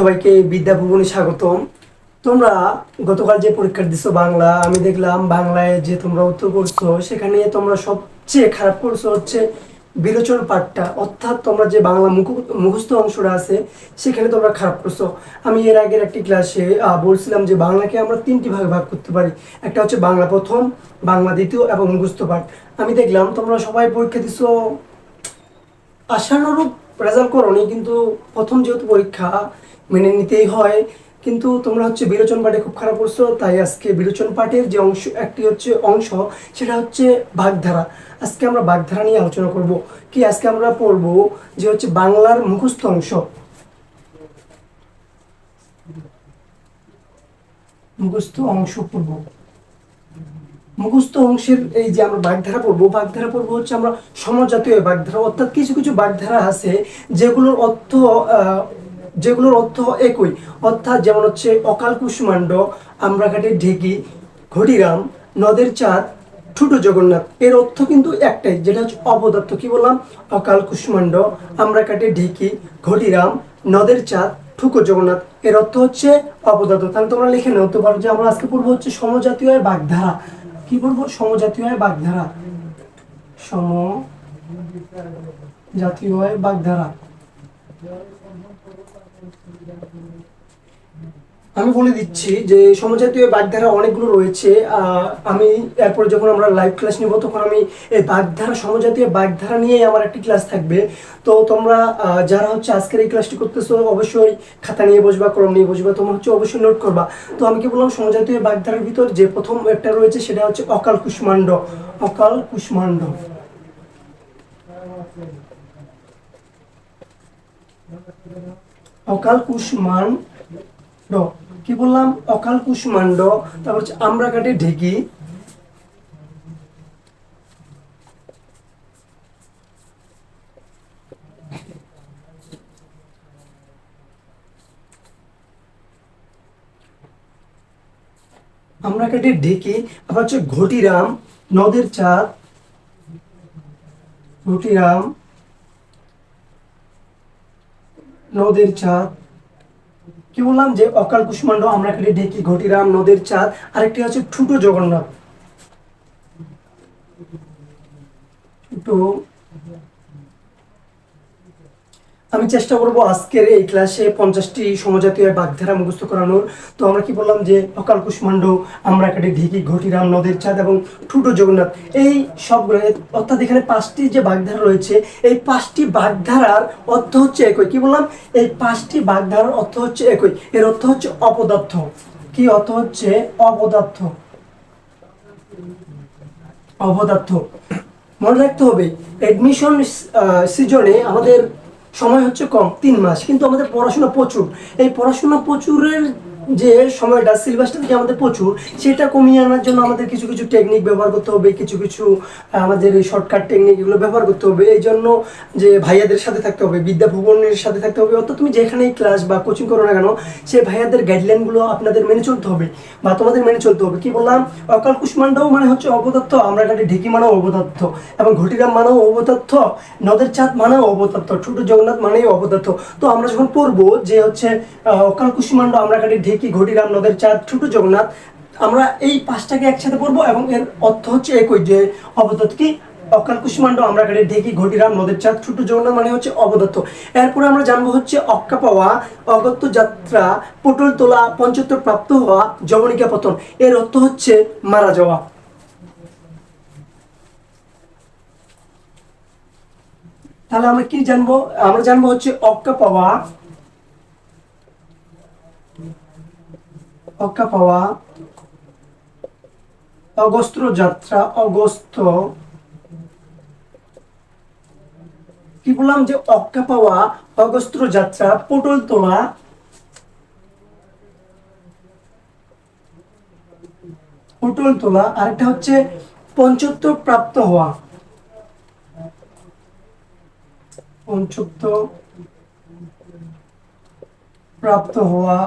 সবাইকে বিদ্যা ভুবনে স্বাগতম। তোমরা গতকাল যে পরীক্ষা দিছো বাংলা, আমি দেখলাম বাংলায় যে তোমরা উত্তর করছ, সেখানে তোমরা সবচেয়ে খারাপ করছ হচ্ছে বিরোচন পাঠটা। অর্থাৎ তোমরা যে বাংলা মুখ- মুখস্থ অংশটা আছে, সেখানে তোমরা খারাপ করছ। আমি এর আগের একটি ক্লাসে বলছিলাম যে বাংলাকে আমরা তিনটি ভাগে ভাগ করতে পারি। একটা হচ্ছে বাংলা প্রথম, বাংলা দ্বিতীয় এবং মুখস্থ পাঠ। আমি দেখলাম তোমরা সবাই পরীক্ষা দিছো। আশানুরূপ রেজাল্ট করনি, কিন্তু প্রথম যেহেতু পরীক্ষা মেনে নিতেই হয়। কিন্তু তোমরা হচ্ছে বিরোচন পাঠে খুব খারাপ করছ তাই আজকে বিরোচন পাঠের যে অংশ, একটি হচ্ছে অংশ, সেটা হচ্ছে বাগধারা। আজকে আমরা বাগধারা নিয়ে আলোচনা করব। কি আজকে আমরা পড়ব? যে হচ্ছে বাংলার মুখস্থ অংশ। মুখস্থ অংশ পড়ব। মুখস্থ অংশের এই যে আমরা বাগধারা পড়ব বাগধারা পড়ব হচ্ছে আমরা সমজাতীয় বাগধারা। অর্থাৎ কিছু কিছু বাগধারা আছে, যেগুলোর অর্থ যেগুলোর অর্থ একই। অর্থাৎ যেমন হচ্ছে অকাল কুষ্মাণ্ড আমরাঘাটের ঢেকি ঘটিরাম নদের চাঁদ, ঠুটো জগন্নাথ। এর অর্থ কিন্তু একটাই, যেটা হচ্ছে অপদার্থ। কি বললাম? অকাল কুষ্মাণ্ড আমরাকাটে ঢেকি ঘটিরাম নদের চাঁদ, ঠুকো জগন্নাথ। এর অর্থ হচ্ছে অপদার্থ। তাহলে তোমরা লিখে নাও তো পারো যে আমরা আজকে পড়ব হচ্ছে সমজাতীয় বাগধারা। কি পড়ব? সমজাতীয় বাগধারা। সম জাতীয় বাগধারা। আমি বলে দিচ্ছি যে সমজাতীয় বাগধারা অনেকগুলো রয়েছে। আমি এরপর যখন আমরা লাইভ ক্লাস নিব, তখন আমি এই বাগধারা, সমজাতীয় বাগধারা নিয়েই আমার একটি ক্লাস থাকবে। তো তোমরা যারা হচ্ছে আজকের এই ক্লাসটি করতেছো, অবশ্যই খাতা নিয়ে বসবা, কলম নিয়ে বসবা, তোমরা হচ্ছে অবশ্যই নোট করবা। তো আমি কি বললাম, সমজাতীয় বাগধারার ভিতর যে প্রথম একটা রয়েছে, সেটা হচ্ছে অকাল কুষ্মাণ্ড অকাল কুষ্মাণ্ড অকাল কুষ্মাণ্ড কি বললাম? অকাল কুষ্মাণ্ড তারপর হচ্ছে আমরা কাটে ঢেকি। আমরা কাটে ঢেকি। আবার হচ্ছে ঘটিরাম, নদের চাঁদ। ঘটিরাম। নদের চাঁদ। কি বললাম যে অকাল কুষ্মাণ্ড, আমরা কেটে ঢেকি ঘটিরাম নদীর চাঁদ। আরেকটি হচ্ছে ঠুটো জগন্নাথ। ঠুটো আমি চেষ্টা করব আজকের এই ক্লাসে পঞ্চাশটি সমজাতীয় বাগধারা মুখস্থ করানোর। তো আমরা কি বললাম যে, অকাল কুষ্মাণ্ড আমরা কেটে ঢেকি, ঘটিরাম, নদের চাঁদ এবং ঠুটো জগন্নাথ। এই সব অর্থাৎ এখানে পাঁচটি যে বাগধারা রয়েছে, এই পাঁচটি বাগধারার অর্থ হচ্ছে একই। কি বললাম? এই পাঁচটি বাগধারার অর্থ হচ্ছে একই। এর অর্থ হচ্ছে অপদার্থ। কি অর্থ হচ্ছে? অপদার্থ। অপদার্থ। মনে রাখতে হবে অ্যাডমিশন সিজনে আমাদের সময় হচ্ছে কম তিন মাস। কিন্তু আমাদের পড়াশোনা প্রচুর। এই পড়াশোনা প্রচুরের যে সময়টা সিলেবাসটা থেকে আমাদের প্রচুর, সেটা কমিয়ে আনার জন্য আমাদের কিছু কিছু টেকনিক ব্যবহার করতে হবে, কিছু কিছু আমাদের এই শর্টকাট টেকনিক এগুলো ব্যবহার করতে হবে। এই জন্য যে ভাইয়াদের সাথে থাকতে হবে, বিদ্যা ভুবনের সাথে থাকতে হবে। অর্থাৎ তুমি যেখানেই ক্লাস বা কোচিং করো না কেন সেই ভাইয়াদের গাইডলাইনগুলো আপনাদের মেনে চলতে হবে বা তোমাদের মেনে চলতে হবে। কি বললাম? অকাল কুষ্মাণ্ডও মানে হচ্ছে অবদত্ত আমরা কাটে ঢেকি মানেও অবদত্ত এবং ঘটিরাম মানেও অবদত্ত নদের চাঁদ মানেও অবদত্ত ছোট জগন্নাথ মানেও অবদত্ত তো আমরা যখন পড়ব যে হচ্ছে অকাল কুষ্মাণ্ড আমরা কাটে ঢেকি ঘটিরাম নদের চাঁদ? ছোট জগন্নাথ, আমরা এই পাঁচটাকে একসাথে পড়ব এবং এর অর্থ হচ্ছে একই যে অবদত্ত কি? অকাল কুষ্মাণ্ড, আমরা কাটে ঢেকি ঘটিরাম নদের চাঁদ? ছোট জগন্নাথ মানে হচ্ছে অবদত্ত। এরপরে আমরা জানব হচ্ছে অক্কা পাওয়া, অগত্য যাত্রা, পটল তোলা পঞ্চত্ব প্রাপ্ত হওয়া জবনিকা পতন। এর অর্থ হচ্ছে মারা যাওয়া। তাহলে আমরা কি জানব? আমরা জানব হচ্ছে অক্কা পাওয়া অক্কা পাওয়া অগস্ত্র যাত্রা অগস্ত কি বললাম যে অক্কা পাওয়া অগস্ত্র যাত্রা, পটল তোলা। পটল তোলা, আরেকটা হচ্ছে পঞ্চত্ব প্রাপ্ত হওয়া। পঞ্চত্ব প্রাপ্ত হওয়া।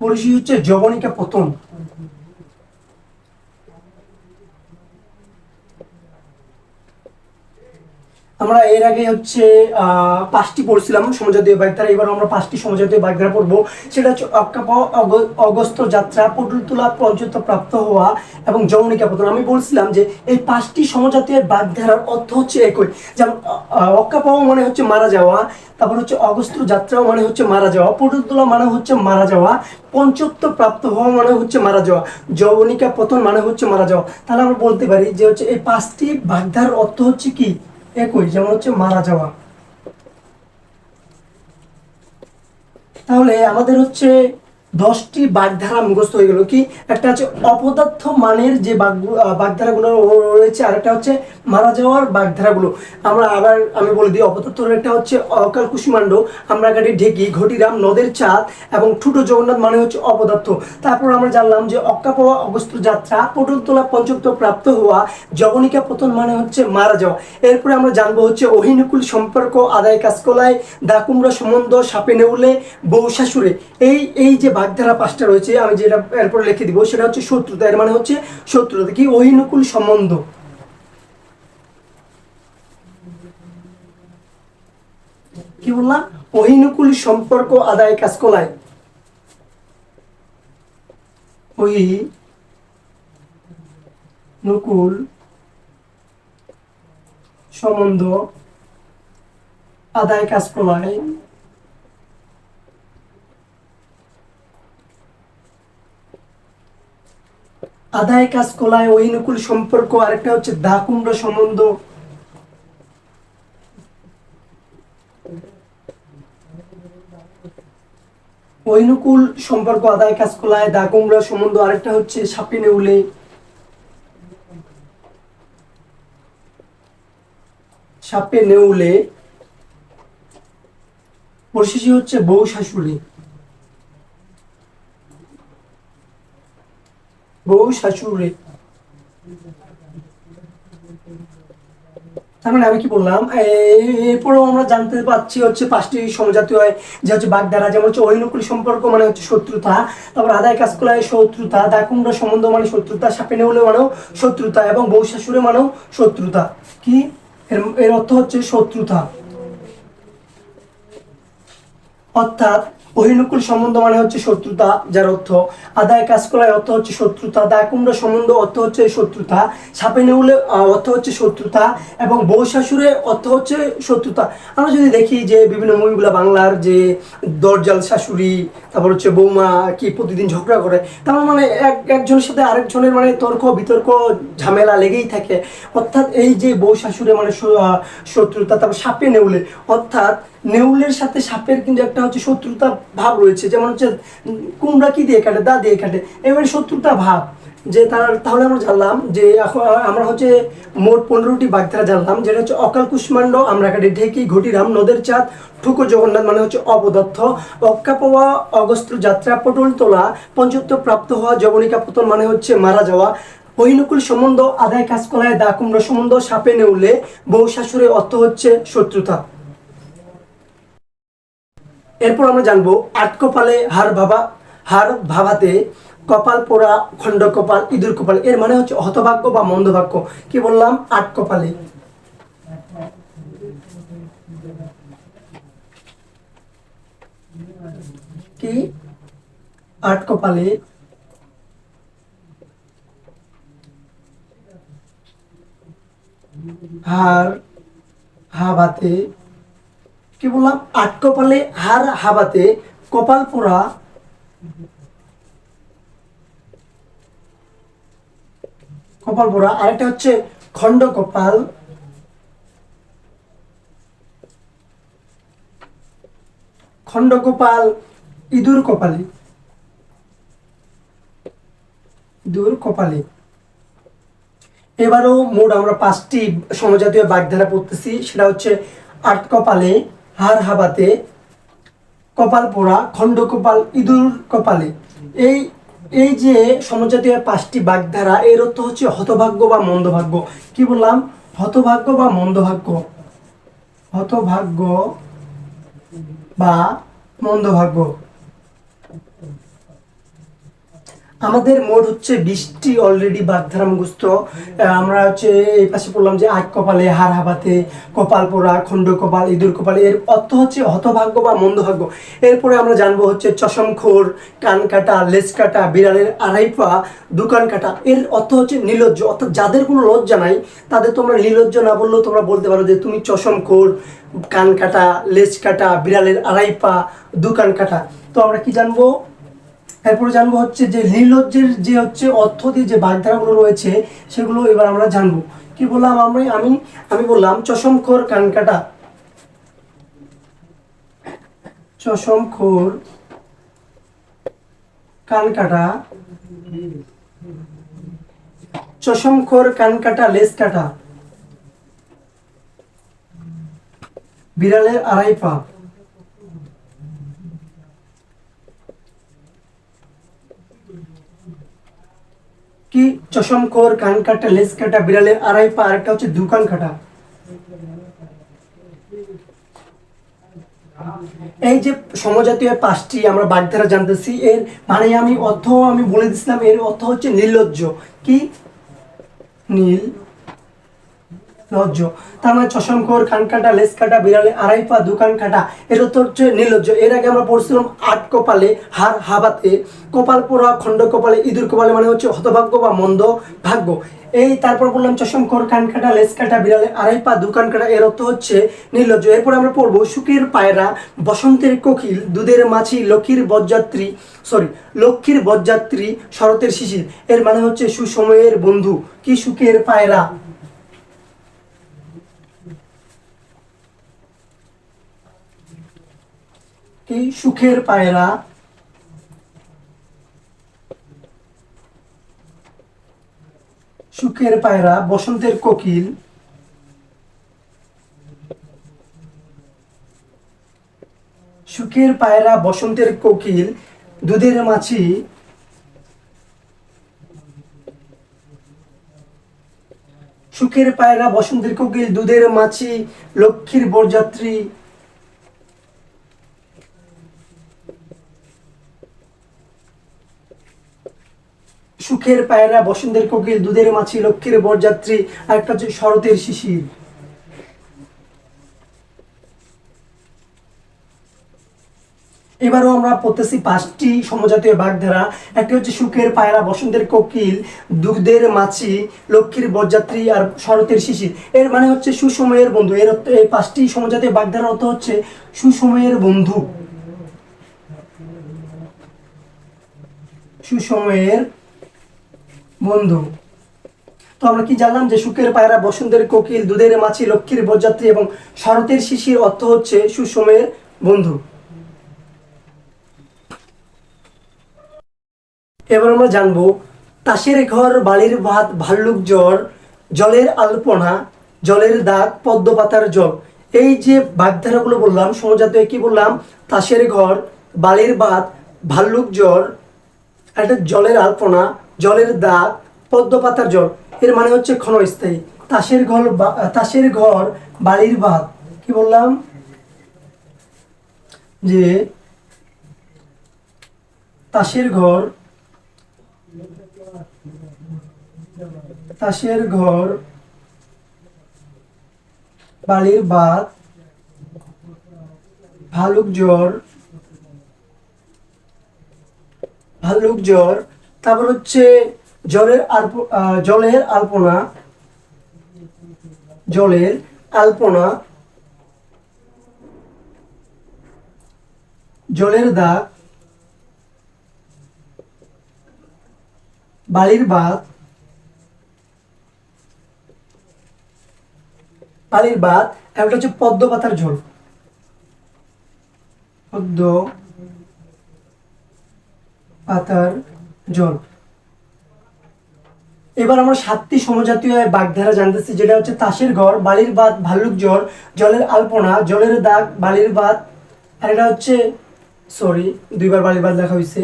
পরিচয় হচ্ছে জবনিকা পতন আমরা এর আগে হচ্ছে পাঁচটি পড়ছিলাম সমজাতীয় বাগধারা এবার আমরা পাঁচটি সমজাতীয় বাগধারা পড়ব। সেটা হচ্ছে অক্কাপ, অগ- অগস্ত যাত্রা পটুল তোলা পঞ্চত্ব প্রাপ্ত হওয়া এবং যৌনিকা পতন। আমি বলছিলাম যে এই পাঁচটি সমজাতীয় বাগধারার অর্থ হচ্ছে একই। যেমন অক্কাপাও মানে হচ্ছে মারা যাওয়া, তারপর হচ্ছে অগস্ত যাত্রাও মানে হচ্ছে মারা যাওয়া পটুল তোলা মানে হচ্ছে মারা যাওয়া, পঞ্চত্ব প্রাপ্ত হওয়া মানে হচ্ছে মারা যাওয়া যৌবনিকা পতন মানে হচ্ছে মারা যাওয়া। তাহলে আমরা বলতে পারি যে হচ্ছে এই পাঁচটি বাগধারার অর্থ হচ্ছে কি? একই যেমন হচ্ছে মারা যাওয়া। তাহলে আমাদের হচ্ছে দশটি বাগধারা মুখস্থ হয়ে গেল। কি? একটা হচ্ছে অপদার্থ মানের যে বাগধারাগুলো রয়েছে আর একটা হচ্ছে মারা যাওয়ার বাগধারাগুলো। আমরা আবার আমি বলে দিই অপদার্থর একটা হচ্ছে অকাল কুসুমাণ্ড আমরা গাড়ি ঢেকি, ঘটিরাম, নদের চাঁদ এবং ঠুটো জগন্নাথ মানে হচ্ছে অপদার্থ। তারপর আমরা জানলাম যে অক্কা পাওয়া অগস্ত্র যাত্রা পটল তোলা পঞ্চত্ব প্রাপ্ত হওয়া জবনিকা পতন মানে হচ্ছে মারা যাওয়া। এরপরে আমরা জানব হচ্ছে অহিনুকুল সম্পর্ক, আদায় কাজকলায় দাকুমরা সম্বন্ধ সাপে নেউলে বউ শাশুড়ে এই এই যে বাগধারা পাঁচটা রয়েছে, আমি যেটা এরপর লিখে দিব, সেটা হচ্ছে শত্রুতা, এর মানে হচ্ছে শত্রুতা কি? অহিনুকুল সম্বন্ধ। কি বললাম? অহিনুকুল সম্পর্ক আদায় কাজকলায়। ওই নকুল সম্বন্ধ আদায় কাজ করায় আদায় কাজ, কলায় ঐনুকুল সম্পর্ক, আরেকটা হচ্ছে দা কুমড়ো সম্বন্ধ। ঐনুকুল সম্পর্ক, আদায় কাজ, কলায় দা কুমড়া সম্বন্ধ, আরেকটা হচ্ছে সাপি নেউলে। সাপে নেউলে। পরিশেষে হচ্ছে বউ শাশুড়ি। বউ শাশুড়ি। তার মানে আমি কি বললাম? এরপরেও আমরা জানতে পাচ্ছি হচ্ছে পাঁচটি সমজাতীয় হয়, যে হচ্ছে বাগধারা, যেমন হচ্ছে ঐনুকুল সম্পর্ক মানে হচ্ছে শত্রুতা, তারপর আদায় কাজ কলায় শত্রুতা, দাকুমরা সম্বন্ধ মানে শত্রুতা সাপে নেউলে মানেও শত্রুতা, এবং বউ শাশুড়ি মানেও শত্রুতা। কি? এর এর অর্থ হচ্ছে শত্রুতা। অর্থাৎ বহিনুকুল সম্বন্ধ মানে হচ্ছে শত্রুতা, যার অর্থ আদায় কাজ করায় অর্থ হচ্ছে শত্রুতা, দায় কুমড়া সম্বন্ধ অর্থ হচ্ছে শত্রুতা, সাপে নেউলে অর্থ হচ্ছে শত্রুতা, এবং বউ শাশুড়ে অর্থ হচ্ছে শত্রুতা। আমরা যদি দেখি যে বিভিন্ন মুভিগুলো বাংলার যে দরজাল শাশুড়ি, তারপর হচ্ছে বৌমা কি প্রতিদিন ঝগড়া করে, তার মানে এক, একজনের সাথে আরেকজনের মানে তর্ক, বিতর্ক, ঝামেলা লেগেই থাকে। অর্থাৎ এই যে বউ শাশুড়ি মানে শত্রুতা, তারপর সাপে নেউলে, অর্থাৎ নেউলের সাথে সাপের কিন্তু একটা হচ্ছে শত্রুতা ভাব রয়েছে। যেমন হচ্ছে কুমড়া কি দিয়ে কাটে, দা দিয়ে কাটে, এবারে শত্রুতা ভাব। যে তার, তাহলে আমরা জানলাম যে আমরা হচ্ছে মোট পনেরোটি বাগধারা জানলাম, যেটা হচ্ছে অকাল কুষ্মাণ্ড, আমরা কাটে ঢেকি, ঘটিরাম, নদের চাঁদ, ঠুকো জগন্নাথ মানে হচ্ছে অপদত্থ অক্কা পাওয়া অগস্ত্র যাত্রা, পটল তোলা, পঞ্চত্ব প্রাপ্ত হওয়া, যবনিকা পতন মানে হচ্ছে মারা যাওয়া ঐনুকুল সম্বন্ধ, আদায় কাজ কলায় দা কুমড়ো সম্বন্ধ, সাপে নেউলে, বউ শাশুড়ের অর্থ হচ্ছে শত্রুতা। এরপর আমরা জানব আট কপালে হার ভাবা হার ভাবাতে কপাল পোড়া, খণ্ড কপাল, ইঁদুর কপাল, এর মানে হচ্ছে হতভাগ্য বা মন্দভাগ্য। কি বললাম? আট কপালে কি? আট কপালে হার হাবাতে কি বললাম? আট কপালে হার হাবাতে কপাল পোড়া কপাল পোড়া। আরেকটা হচ্ছে খণ্ড কপাল। খণ্ড কপাল, ইঁদুর কপালে। ইঁদুর কপালে। এবারও মোট আমরা পাঁচটি সমজাতীয় বাগধারা পড়তেছি, সেটা হচ্ছে আট কপালে হার হাবাতে, কপাল পোড়া, খণ্ড কপাল, ইঁদুর কপালে। এই এই যে সমজাতীয় পাঁচটি বাগধারা, এর অর্থ হচ্ছে হতভাগ্য বা মন্দভাগ্য। কি বললাম? হতভাগ্য বা মন্দভাগ্য? হতভাগ্য বা মন্দভাগ্য। আমাদের মোট হচ্ছে বৃষ্টি অলরেডি বাগধারা মুখস্থ। আমরা হচ্ছে এই পাশে পড়লাম যে আট কপালে হার হাবাতে, কপাল পোড়া, খণ্ড কপাল, ইঁদুর কপাল, এর অর্থ হচ্ছে হতভাগ্য বা মন্দভাগ্য। এরপরে আমরা জানব হচ্ছে চশমখোর কান কাটা, লেজ কাটা, বিড়ালের আড়াই পা দোকান কাটা। এর অর্থ হচ্ছে নির্লজ্জ অর্থাৎ যাদের কোনো লজ্জা নাই, তাদের তোমরা নির্লজ্জ না বললেও তোমরা বলতে পারো যে তুমি চশমখোর কান কাটা, লেজ কাটা, বিড়ালের আড়াই পা দোকান কাটা। তো আমরা কি জানব? এরপরে জানব হচ্ছে যে নির্লজ্জের যে হচ্ছে অর্থ দিয়ে যে বাগধারাগুলো রয়েছে, সেগুলো এবার আমরা জানব। কি বললাম আমি আমি আমি বললাম চশমখোর কানকাটা। চশমখোর কানকাটা। চশমখোর কানকাটা লেজ কাটা। বিড়ালের আড়াই পা। কি চশমখোর কান কাটা, লেজ কাটা বিড়ালের আড়াই পা, আরেকটা হচ্ছে দুকান কাটা। এই যে সমজাতীয় পাঁচটি আমরা বাগধারা জানতেছি, এর মানে আমি অর্থ আমি বলে দিছিলাম, এর অর্থ হচ্ছে নির্লজ্জ। কি? নীল। লজ্জ। তার মানে চশমখোর কান কাটা, লেস কাটা, বিড়ালে আড়াই পা দোকান কাটা এর অর্থ হচ্ছে নির্লজ্জ। এর আগে আমরা পড়ছিলাম আট কপালে, হার হাবাতে। কপাল পোড়া, খণ্ড কপালে, ইঁদুর কপালে মানে হচ্ছে হতভাগ্য বা মন্দ ভাগ্য। এই তারপর বললাম চশমখোর কান কাটা, লেস কাটা, বিড়ালে আড়াই পা দোকান কাটা, এর অর্থ হচ্ছে নির্লজ্জ। এরপর আমরা পড়ব সুখের পায়রা, বসন্তের কোকিল, দুধের মাছি, লক্ষ্মীর বরযাত্রী সরি লক্ষ্মীর বরযাত্রী, শরতের শিশির। এর মানে হচ্ছে সুসময়ের বন্ধু। কি সুখের পায়রা? কি সুখের পায়রা। সুখের পায়রা, বসন্তের কোকিল। সুখের পায়রা, বসন্তের কোকিল, দুধের মাছি। সুখের পায়রা, বসন্তের কোকিল, দুধের মাছি, লক্ষ্মীর বরযাত্রী। সুখের পায়রা, বসন্তের কোকিল, দুধের মাছি, লক্ষ্মীর বরযাত্রী, আর একটা হচ্ছে শরতের শিশির। এবারও আমরা পড়তেছি পাঁচটি সমজাতীয় বাগধারা। একটি হচ্ছে সুখের পায়রা, বসন্তের কোকিল, দুধের মাছি, লক্ষ্মীর বরযাত্রী আর শরতের শিশির। এর মানে হচ্ছে সুসময়ের বন্ধু। এর এই পাঁচটি সমজাতীয় বাগধারার অর্থ হচ্ছে সুসময়ের বন্ধু। সুসময়ের বন্ধু। তো আমরা কি জানলাম যে সুখের পায়রা বসন্তের কোকিল, দুধের মাছি, লক্ষ্মীর বরযাত্রী এবং শরতের শিশির অর্থ হচ্ছে সুসময়ের বন্ধু। এবার আমরা জানব, তাসের ঘর, বালির ভাত, ভাল্লুক জ্বর, জলের আলপনা, জলের দাগ, পদ্ম পাতার জল। এই যে বাগধারাগুলো বললাম, সমজাতীয় কি বললাম, তাসের ঘর, বালির ভাত, ভাল্লুক জ্বর, একটা জলের আলপনা জলের দাগ পদ্ম পাতার জল, এর মানে হচ্ছে ক্ষণস্থায়ী। তাসের ঘর তাসের ঘর বালির ভাত কি বললাম? যে তাসের ঘর তাসের ঘর বালির বাত ভালুক জ্বর ভাল্লুক জ্বর তারপর হচ্ছে জলের জলের আলপনা জলের আলপনা, জলের দাগ, বালির বাত বালির বাত একটা হচ্ছে পদ্ম পাতার ঝোল। পদ্ম পাতার জল। এবার আমরা সাতটি সমজাতীয় বাগধারা জানতেছি, যেটা হচ্ছে তাসের ঘর, বালির বাত ভাল্লুক জ্বর জলের আলপনা, জলের দাগ, বালির বাত আর এটা হচ্ছে সরি দুইবার বালির বাত লেখা হয়েছে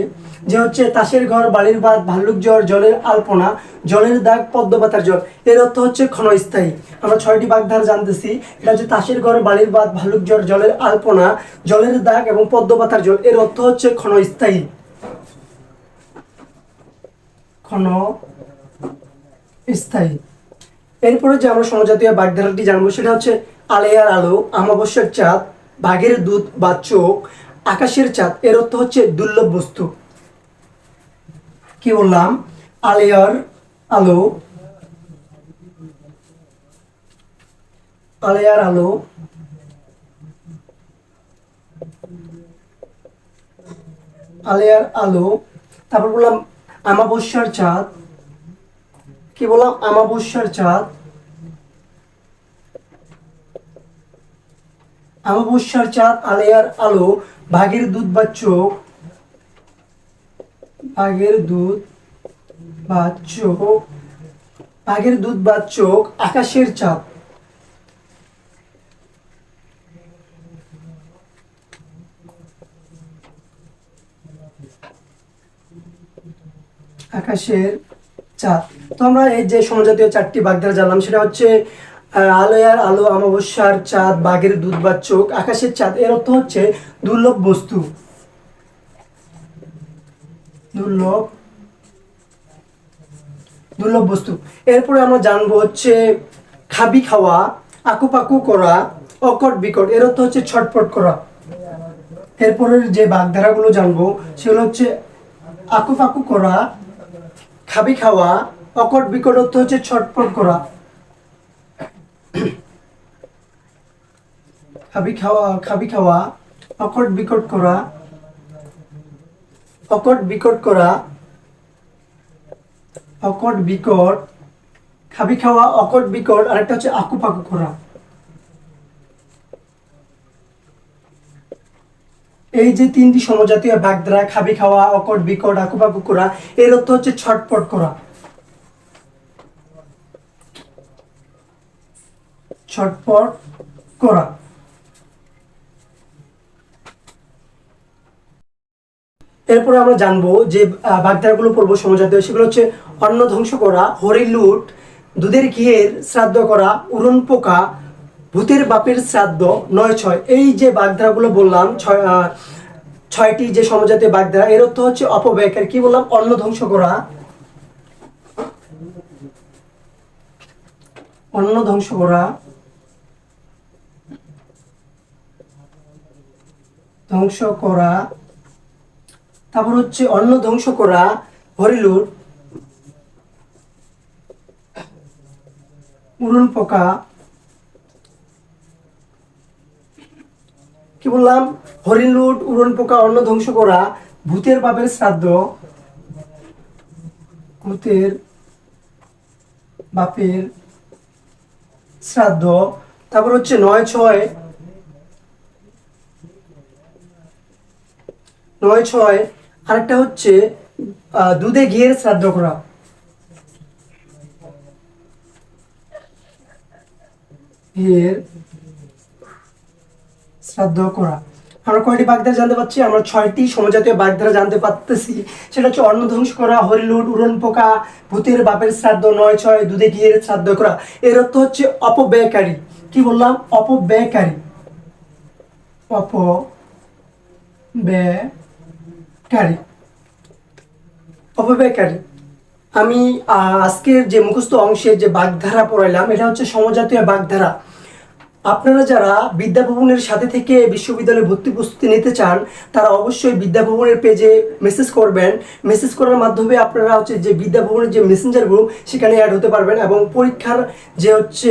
যে হচ্ছে তাসের ঘর, বালির বাত ভাল্লুক জ্বর জলের আলপনা, জলের দাগ পদ্ম পাতার জল। এর অর্থ হচ্ছে ক্ষণস্থায়ী। আমরা ছয়টি বাগধারা জানতেছি, এটা হচ্ছে তাসের ঘর, বালির বাত ভাল্লুক জ্বর জলের আলপনা, জলের দাগ এবং পদ্ম পাতার জল। এর অর্থ হচ্ছে ক্ষণস্থায়ী। ক্ষণ স্থায়ী। এরপরে যে আমরা সমজাতীয় বাগধারাটি জানব, সেটা হচ্ছে আলেয়ার আলো আমাবস্যার চাঁদ, বাঘের দুধ বা চোখ, আকাশের চাঁদ, এর অর্থ হচ্ছে দুর্লভ বস্তু। কি বললাম? আলেয়ার আলো আলেয়ার আলো আলেয়ার আলো, তারপর বললাম আমাবস্যার চাঁদ। কি বললাম? আমাবস্যার চাঁদ। আমাবস্যার চাঁদ, আলেয়ার আলো, বাঘের দুধ বা চোখ। বাঘের দুধ বা চোখ। বাঘের দুধ বা চোখ, আকাশের চাঁদ। আকাশের চাঁদ। তো আমরা এই যে সমজাতীয় চারটি বাগধারা জানলাম, সেটা হচ্ছে আলোয়ার, আলো, অমাবস্যার চাঁদ, বাঘের দুধ বা চোখ, আকাশের চাঁদ। এর অর্থ হচ্ছে দুর্লভ বস্তু। দুর্লভ দুর্লভ বস্তু। এরপরে আমরা জানব হচ্ছে খাবি খাওয়া, আকুপাকু করা, অকট বিকট। এর অর্থ হচ্ছে ছটপট করা। এরপরের যে বাগধারাগুলো জানব, সেগুলো হচ্ছে আকুপাকু করা খাবি খাওয়া, অকট বিকট হচ্ছে ছটপট করা। খাবি খাওয়া খাবি খাওয়া, অকট বিকট করা। অকট বিকট করা, অকট বিকট। খাবি খাওয়া, অকট বিকট, আরেকটা হচ্ছে আকুপাকু করা। এই যে তিনটি সমজাতীয় বাগধারা খাবি খাওয়া অকট বিকট আকুপাকু করা এর অর্থ হচ্ছে ছটপট করা। ছটপট করা। এরপরে আমরা জানব যে আহ, বাগধারাগুলো পড়ব সমজাতীয় সেগুলো হচ্ছে অন্ন ধ্বংস করা হরি লুট দুধের ঘিয়ের শ্রাদ্ধ করা উড়ন পোকা ভূতের বাপের শ্রাদ্ধ নয় ছয়। এই যে বাগধারাগুলো বললাম, ছয় ছয়টি যে সমজাতীয় বাগধারা, এর অর্থ হচ্ছে অপব্যয়কার কি বললাম? অন্ন ধ্বংস করা। অন্ন ধ্বংস করা। ধ্বংস করা। তারপর হচ্ছে অন্ন ধ্বংস করা। হরিলুট। উড়ন পোকা। কি বললাম? হরিণ লুট, উড়ন পোকা, অন্ন ধ্বংস করা, ভূতের বাপের শ্রাদ্ধ, ভূতের বাপের শ্রাদ্ধ। তারপর হচ্ছে নয় ছয়। নয় ছয়। আরেকটা হচ্ছে দুধে ঘিয়ের শ্রাদ্ধ করা। ঘিয়ের শ্রাদ্ধ করা। আমরা কয়টি বাগধারা জানতে পারছি? আমরা ছয়টি সমজাতীয় বাগধারা জানতে পারতেছি। সেটা হচ্ছে অন্ন ধ্বংস করা হরিলুট উড়ন পোকা, ভূতের বাপের শ্রাদ্ধ, নয় ছয়, দুধে ঘিয়ের শ্রাদ্ধ করা। এর অর্থ হচ্ছে অপব্যয়কারী। কি বললাম? অপব্যয়কারী। অপ ব্যয়কারী অপব্যয়কারী। আমি আজকের যে মুখস্থ অংশের যে বাগধারা পড়াইলাম, এটা হচ্ছে সমজাতীয় বাগধারা। আপনারা যারা বিদ্যাভবনের সাথে থেকে বিশ্ববিদ্যালয়ে ভর্তি প্রস্তুতি নিতে চান, তারা অবশ্যই বিদ্যাভবনের পেজে মেসেজ করবেন। মেসেজ করার মাধ্যমে আপনারা হচ্ছে যে বিদ্যাভবনের যে মেসেঞ্জার গ্রুপ সেখানে অ্যাড হতে পারবেন এবং পরীক্ষার যে হচ্ছে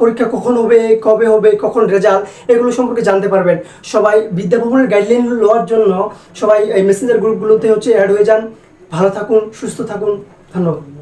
পরীক্ষা কখন হবে, কবে হবে, কখন রেজাল্ট এগুলো সম্পর্কে জানতে পারবেন। সবাই বিদ্যাভবনের গাইডলাইন লওয়ার জন্য সবাই এই মেসেঞ্জার গ্রুপগুলোতে হচ্ছে অ্যাড হয়ে যান। ভালো থাকুন, সুস্থ থাকুন। ধন্যবাদ।